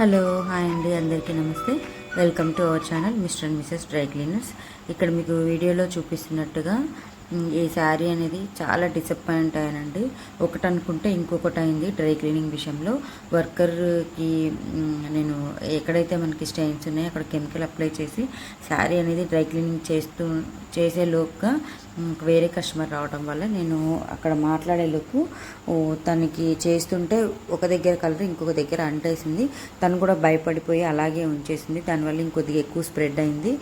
Hello hi అండి అందరికీ నమస్తే. Welcome to our channel Mr and Mrs dry cleaners. ఇక్కడ మీకు వీడియోలో చూపిస్తున్నట్టుగా ఈ శారీ అనేది చాలా డిసప్పాయింట్ అయ్యానండి. ఒకటి అనుకుంటే ఇంకొకటి అయింది డ్రై క్లీనింగ్ విషయంలో. వర్కర్కి నేను ఎక్కడైతే మనకి స్టైన్స్ ఉన్నాయో అక్కడ కెమికల్ అప్లై చేసి శారీ అనేది డ్రై క్లీనింగ్ చేస్తూ చేసే లోపుగా వేరే కస్టమర్ రావడం వల్ల నేను అక్కడ మాట్లాడేలోపు ఓ, తనకి చేస్తుంటే ఒక దగ్గర కలర్ ఇంకొక దగ్గర అంటేసింది. తను కూడా భయపడిపోయి అలాగే ఉంచేసింది. దానివల్ల ఇంకొద్దిగా ఎక్కువ స్ప్రెడ్ అయింది.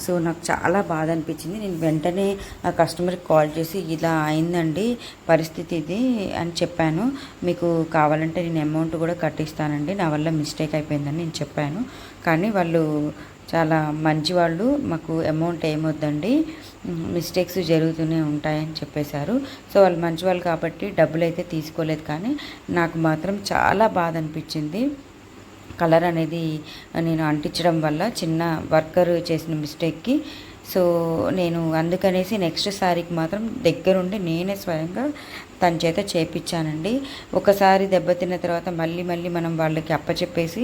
సో నాకు చాలా బాధ అనిపించింది. నేను వెంటనే ఆ కస్టమర్కి కాల్ చేసి ఇలా అయిందండి పరిస్థితి ఇది అని చెప్పాను. మీకు కావాలంటే నేను అమౌంట్ కూడా కట్టిస్తానండి. నా వల్ల మిస్టేక్ అయిపోయిందని నేను చెప్పాను. కానీ వాళ్ళు చాలా మంచి వాళ్ళు. మాకు అమౌంట్ ఏమొద్దండి. మిస్టేక్స్ జరుగుతూనే ఉంటాయని చెప్పేశారు. సో వాళ్ళు మంచి వాళ్ళు కాబట్టి డబ్బులు అయితే తీసుకోలేదు కానీ నాకు మాత్రం చాలా బాధ అనిపించింది. కలర్ అనేది నేను అంటించడం వల్ల చిన్న వర్కర్ చేసిన మిస్టేక్కి సో నేను అందుకనేసి నెక్స్ట్ సారీకి మాత్రం దగ్గరుండి నేనే స్వయంగా తన చేత చేపించానండి ఒకసారి దెబ్బతిన్న తర్వాత మళ్ళీ మళ్ళీ మనం వాళ్ళకి అప్పచెప్పేసి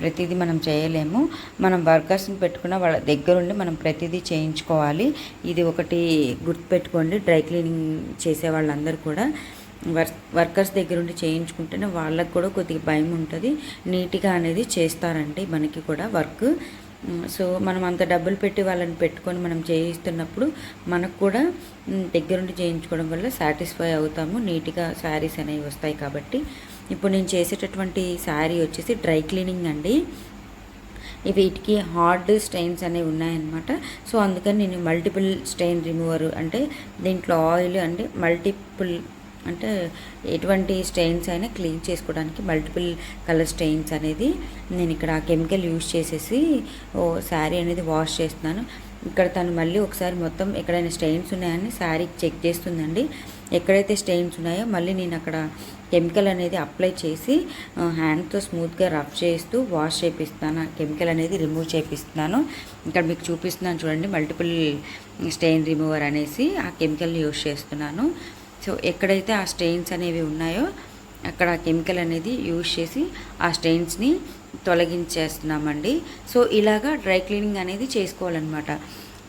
ప్రతిదీ మనం చేయలేము. మనం వర్కర్స్ని పెట్టుకున్న వాళ్ళ దగ్గరుండి మనం ప్రతిదీ చేయించుకోవాలి. ఇది ఒకటి గుర్తుపెట్టుకోండి. డ్రై క్లీనింగ్ చేసే వాళ్ళందరూ కూడా వర్క్ వర్కర్స్ దగ్గర ఉండి చేయించుకుంటేనే వాళ్ళకు కూడా కొద్దిగా భయం ఉంటుంది నీట్గా అనేది చేస్తారండి మనకి కూడా వర్క్. సో మనం అంత డబ్బులు పెట్టి వాళ్ళని పెట్టుకొని మనం చేయిస్తున్నప్పుడు మనకు కూడా దగ్గరుండి చేయించుకోవడం వల్ల సాటిస్ఫై అవుతాము. నీట్గా శారీస్ అనేవి వస్తాయి కాబట్టి. ఇప్పుడు నేను చేసేటటువంటి శారీ వచ్చేసి డ్రై క్లీనింగ్ అండి. వీటికి హార్డ్ స్టెయిన్స్ అనేవి ఉన్నాయన్నమాట. సో అందుకని నేను మల్టిపుల్ స్టెయిన్ రిమూవర్ అంటే దీంట్లో ఆయిల్ అంటే మల్టిపుల్ అంటే ఎటువంటి స్టెయిన్స్ అయినా క్లీన్ చేసుకోవడానికి మల్టిపుల్ కలర్ స్టెయిన్స్ అనేది నేను ఇక్కడ కెమికల్ యూజ్ చేసేసి ఓ శారీ అనేది వాష్ చేస్తున్నాను. ఇక్కడ తను మళ్ళీ ఒకసారి మొత్తం ఎక్కడైనా స్టెయిన్స్ ఉన్నాయని శారీ చెక్ చేస్తుందండి. ఎక్కడైతే స్టెయిన్స్ ఉన్నాయో మళ్ళీ నేను అక్కడ కెమికల్ అనేది అప్లై చేసి హ్యాండ్తో స్మూత్గా రబ్ చేస్తూ వాష్ చేపిస్తాను. ఆ కెమికల్ అనేది రిమూవ్ చేపిస్తున్నాను. ఇక్కడ మీకు చూపిస్తున్నాను చూడండి మల్టిపుల్ స్టెయిన్ రిమూవర్ అనేసి ఆ కెమికల్ని యూజ్ చేస్తున్నాను. సో ఎక్కడైతే ఆ స్టెయిన్స్ అనేవి ఉన్నాయో అక్కడ కెమికల్ అనేది యూజ్ చేసి ఆ స్టెయిన్స్ని తొలగించేస్తున్నామండి. సో ఇలాగా డ్రై క్లీనింగ్ అనేది చేసుకోవాలన్నమాట.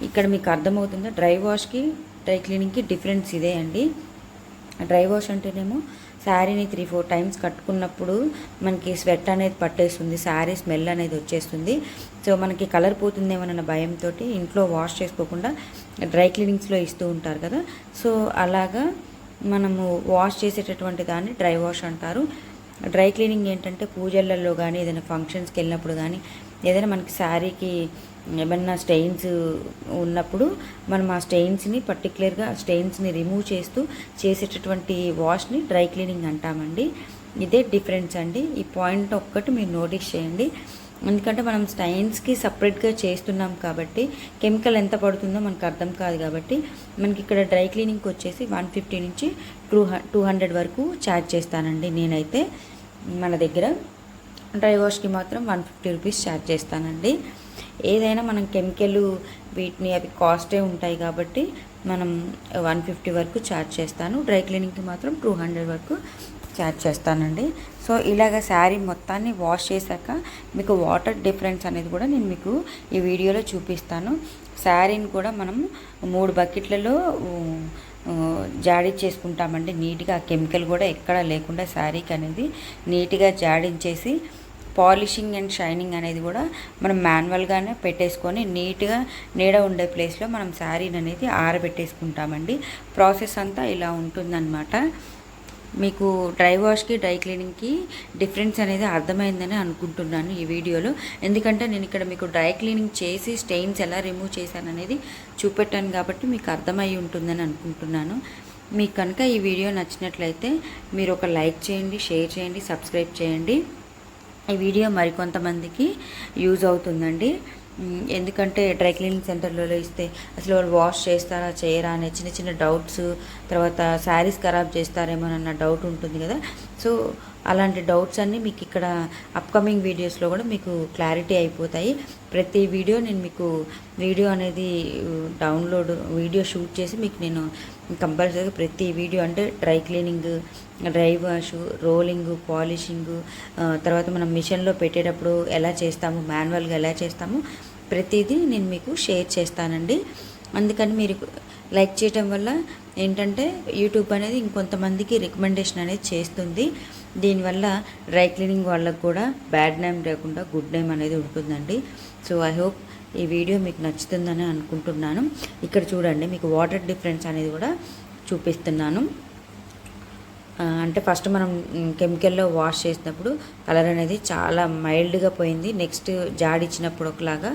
ఇక్కడ మీకు అర్థమవుతుందా? డ్రై వాష్కి డ్రై క్లీనింగ్కి డిఫరెన్స్ ఇదే అండి. డ్రై వాష్ అంటేనేమో శారీని త్రీ ఫోర్ టైమ్స్ కట్టుకున్నప్పుడు మనకి స్వెట్ అనేది పట్టేస్తుంది శారీ స్మెల్ అనేది వచ్చేస్తుంది. సో మనకి కలర్ పోతుందేమోనన్న భయంతో ఇంట్లో వాష్ చేసుకోకుండా డ్రై క్లీనింగ్స్లో ఇస్తూ ఉంటారు కదా. సో అలాగా మనము వాష్ చేసేటటువంటి దాన్ని డ్రై వాష్ అంటారు. డ్రై క్లీనింగ్ ఏంటంటే పూజలలో కానీ ఏదైనా ఫంక్షన్స్కి వెళ్ళినప్పుడు కానీ ఏదైనా మనకి శారీకి ఏమన్నా స్టెయిన్స్ ఉన్నప్పుడు మనం ఆ స్టెయిన్స్ని పర్టికులర్గా స్టెయిన్స్ని రిమూవ్ చేస్తూ చేసేటటువంటి వాష్ని డ్రై క్లీనింగ్ అంటామండి. ఇదే డిఫరెన్స్ అండి. ఈ పాయింట్ ఒక్కటి మీరు నోటీస్ చేయండి. ఎందుకంటే మనం స్టైన్స్కి సపరేట్గా చేస్తున్నాం కాబట్టి కెమికల్ ఎంత పడుతుందో మనకు అర్థం కాదు కాబట్టి మనకి ఇక్కడ డ్రై క్లీనింగ్కి వచ్చేసి వన్ ఫిఫ్టీ నుంచి టూ టూ హండ్రెడ్ వరకు ఛార్జ్ చేస్తానండి నేనైతే మన దగ్గర. డ్రై వాష్కి మాత్రం వన్ ఫిఫ్టీ రూపీస్ ఛార్జ్ చేస్తానండి. ఏదైనా మనం కెమికల్ వీటిని అవి కాస్టే ఉంటాయి కాబట్టి మనం వన్ ఫిఫ్టీ వరకు ఛార్జ్ చేస్తాను. డ్రై క్లీనింగ్కి మాత్రం టూ హండ్రెడ్ వరకు ఛార్జ్ చేస్తానండి. సో ఇలాగ శారీ మొత్తాన్ని వాష్ చేశాక మీకు వాటర్ డిఫరెన్స్ అనేది కూడా నేను మీకు ఈ వీడియోలో చూపిస్తాను. శారీని కూడా మనం మూడు బకెట్లలో ఆ, చేసుకుంటామండి. నీట్గా కెమికల్ కూడా ఎక్కడా లేకుండా శారీకి అనేది నీట్గా జాడించేసి పాలిషింగ్ అండ్ షైనింగ్ అనేది కూడా మనం మాన్యువల్గానే పెట్టేసుకొని నీట్గా నీడ ఉండే ప్లేస్లో మనం శారీని అనేది ఆరబెట్టేసుకుంటామండి. ప్రాసెస్ అంతా ఇలా ఉంటుందన్నమాట. మీకు డ్రై వాష్కి డ్రై క్లీనింగ్కి డిఫరెన్స్ అనేది అర్థమైందని అనుకుంటున్నాను ఈ వీడియోలో. ఎందుకంటే నేను ఇక్కడ మీకు డ్రై క్లీనింగ్ చేసి స్టెయిన్స్ ఎలా రిమూవ్ చేశాను అనేది చూపెట్టాను కాబట్టి మీకు అర్థమై ఉంటుందని అనుకుంటున్నాను. మీకు కనుక ఈ వీడియో నచ్చినట్లయితే మీరు ఒక లైక్ చేయండి షేర్ చేయండి సబ్స్క్రైబ్ చేయండి. ఈ వీడియో మరికొంతమందికి యూజ్ అవుతుందండి. ఎందుకంటే డ్రై క్లీనింగ్ సెంటర్లలో ఇస్తే అసలు వాళ్ళు వాష్ చేస్తారా చేయరా అనే చిన్న చిన్న డౌట్స్ తర్వాత శారీస్ ఖరాబ్ చేస్తారేమోనన్న డౌట్ ఉంటుంది కదా. సో అలాంటి డౌట్స్ అన్నీ మీకు ఇక్కడ అప్కమింగ్ వీడియోస్లో కూడా మీకు క్లారిటీ అయిపోతాయి. ప్రతి వీడియో నేను మీకు వీడియో అనేది డౌన్లోడ్ వీడియో షూట్ చేసి మీకు నేను కంపల్సరీగా ప్రతి వీడియో అంటే dry cleaning dry wash rolling polishing తర్వాత మనం మిషన్లో పెట్టేటప్పుడు ఎలా చేస్తాము మాన్యువల్గా ఎలా చేస్తాము ప్రతిదీ నేను మీకు షేర్ చేస్తానండి. అందుకని మీరు లైక్ చేయటం వల్ల ఏంటంటే యూట్యూబ్ అనేది ఇంకొంతమందికి రికమెండేషన్ అనేది చేస్తుంది. దీనివల్ల డ్రై క్లీనింగ్ వాళ్ళకు కూడా బ్యాడ్ నేమ్ లేకుండా గుడ్ నేమ్ అనేది ఉంటుందండి. సో ఐ హోప్ ఈ వీడియో మీకు నచ్చుతుందని అనుకుంటున్నాను. ఇక్కడ చూడండి మీకు వాటర్ డిఫరెన్స్ అనేది కూడా చూపిస్తున్నాను. అంటే ఫస్ట్ మనం కెమికల్లో వాష్ చేసినప్పుడు కలర్ అనేది చాలా మైల్డ్గా పోయింది. నెక్స్ట్ జాడిచ్చినప్పుడు ఒకలాగా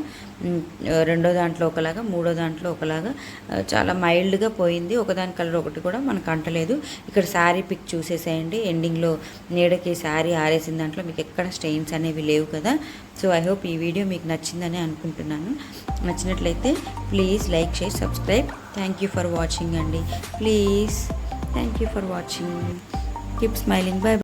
రెండో దాంట్లో ఒకలాగా మూడో దాంట్లో ఒకలాగా చాలా మైల్డ్గా పోయింది. ఒకదాని కలర్ ఒకటి కూడా మనకు అంటలేదు. ఇక్కడ శారీ పిక్ చూసేసేయండి. ఎండింగ్లో నీడకి శారీ ఆరేసిన దాంట్లో మీకు ఎక్కడ స్టెయిన్స్ అనేవి లేవు కదా. సో ఐ హోప్ ఈ వీడియో మీకు నచ్చిందని అనుకుంటున్నాను. నచ్చినట్లయితే ప్లీజ్ లైక్ చేసి subscribe. Thank you for watching అండి. Please. Thank you for watching keep smiling bye